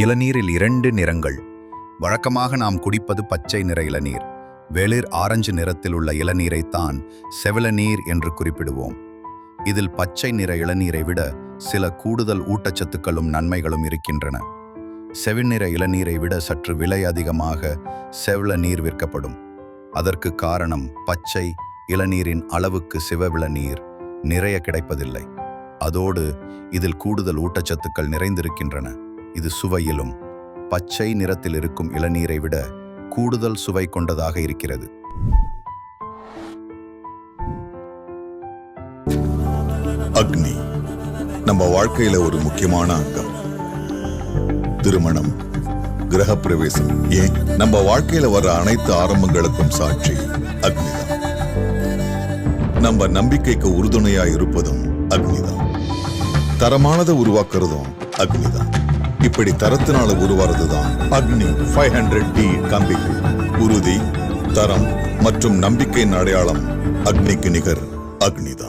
இளநீரில் இரண்டு நிறங்கள். வழக்கமாக நாம் குடிப்பது பச்சை நிற இளநீர். வெளிர் ஆரஞ்சு நிறத்தில் உள்ள இளநீரைத்தான் செவிலநீர் என்று குறிப்பிடுவோம். இதில் பச்சை நிற இளநீரை விட சில கூடுதல் ஊட்டச்சத்துக்களும் நன்மைகளும் இருக்கின்றன. செவிநிற இளநீரை விட சற்று விலை அதிகமாக செவள நீர் விற்கப்படும். அதற்கு காரணம் பச்சை இளநீரின் அளவுக்கு சிவவிள நீர் நிறைய கிடைப்பதில்லை. அதோடு இதில் கூடுதல் ஊட்டச்சத்துக்கள் நிறைந்திருக்கின்றன. இது சுவையிலும் பச்சை நிறத்தில் இருக்கும் இளநீரை விட கூடுதல் சுவை கொண்டதாக இருக்கிறது. அக்னி நம்ம வாழ்க்கையில ஒரு முக்கியமான அங்கம். திருமணம் கிரகப்பிரவேசம் ஏன்? நம்ம வாழ்க்கையில வர அனைத்து ஆரம்பங்களுக்கும் சாட்சி அக்னிதான். நம்ம நம்பிக்கைக்கு உறுதுணையா இருப்பதும் அக்னிதான். தரமானதை உருவாக்குறதும் அக்னிதான். இப்படி தரத்தினால உருவாறதுதான் அக்னி ஃபைவ் ஹண்ட்ரட் டி கம்பிகள். உறுதி தரம் மற்றும் நம்பிக்கையின் அடையாளம் அக்னிக்கு நிகர் அக்னிதான்.